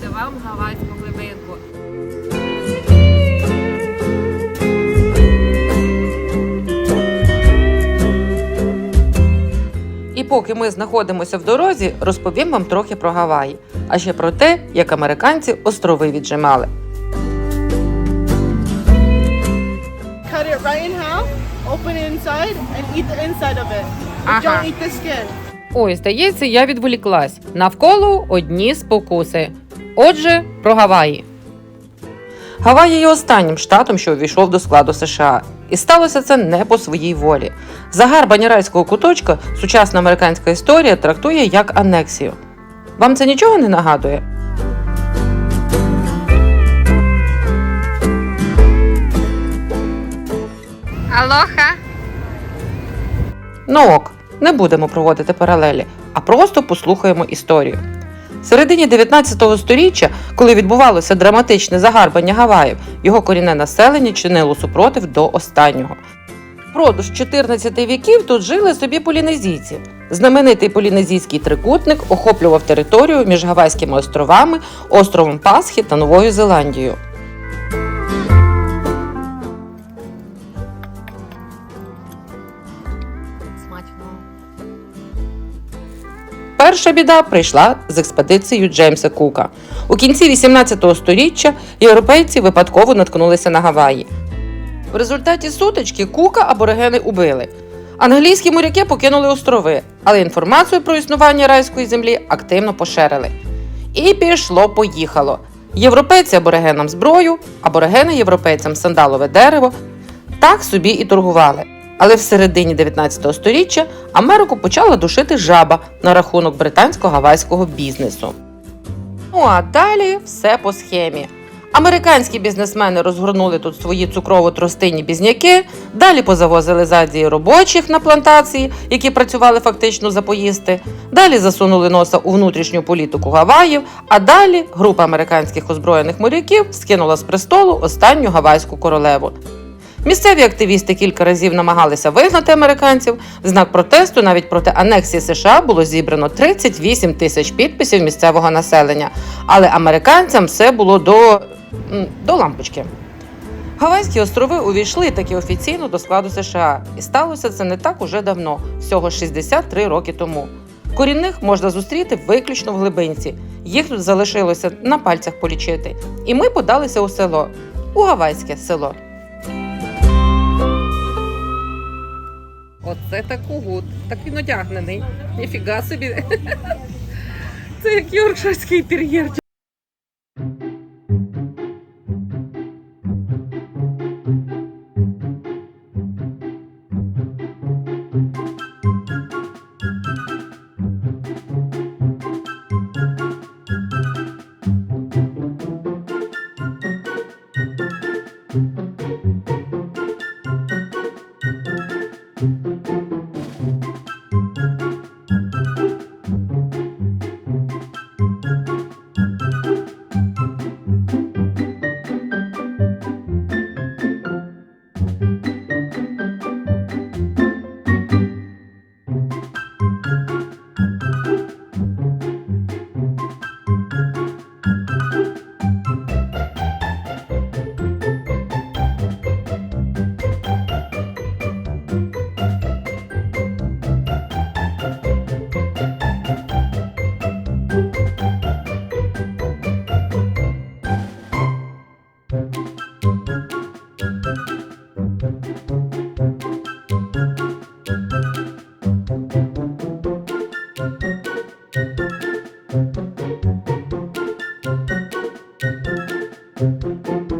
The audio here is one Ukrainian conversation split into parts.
показати вам гавайську глибинку. І поки ми знаходимося в дорозі, розповім вам трохи про Гаваї, а ще про те, як американці острови віджимали. Cut it right in half, open it inside, and eat the inside of it. Ага. Don't eat the skin. Ой, здається, я відволіклась. Навколо одні спокуси. Отже, про Гаваї. Гаваї є останнім штатом, що увійшов до складу США. І сталося це не по своїй волі. Загарбання райського куточка сучасна американська історія трактує як анексію. Вам це нічого не нагадує? Алоха! Ну ок, не будемо проводити паралелі, а просто послухаємо історію. В середині 19 століття, коли відбувалося драматичне загарбання Гаваїв, його корінне населення чинило супротив до останнього. Впродовж 14 віків тут жили собі полінезійці. Знаменитий полінезійський трикутник охоплював територію між Гавайськими островами, островом Пасхи та Новою Зеландією. Перша біда прийшла з експедицією Джеймса Кука. У кінці 18 століття європейці випадково наткнулися на Гаваї. В результаті сутички Кука аборигени убили. Англійські моряки покинули острови, але інформацію про існування райської землі активно поширили. І пішло-поїхало. Європейці аборигенам зброю, аборигени європейцям сандалове дерево. Так собі і торгували. Але в середині 19 століття Америку почала душити жаба на рахунок британсько-гавайського бізнесу. Ну а далі все по схемі. Американські бізнесмени розгорнули тут свої цукрово-тростинні бізняки, далі позавозили з Азії робочих на плантації, які працювали фактично за поїсти. Далі засунули носа у внутрішню політику Гаваїв, а далі група американських озброєних моряків скинула з престолу останню гавайську королеву. Місцеві активісти кілька разів намагалися вигнати американців. В знак протесту навіть проти анексії США було зібрано 38 тисяч підписів місцевого населення. Але американцям все було до, до лампочки. Гавайські острови увійшли таки офіційно до складу США, і сталося це не так уже давно, всього 63 роки тому. Корінних можна зустріти виключно в глибинці. Їх тут залишилося на пальцях полічити. І ми подалися у село, у гавайське село. Оце так угуд. Так він одягнений. Ніфіга собі. Це як йоркширський тер'єр.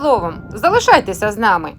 Словом, залишайтеся з нами.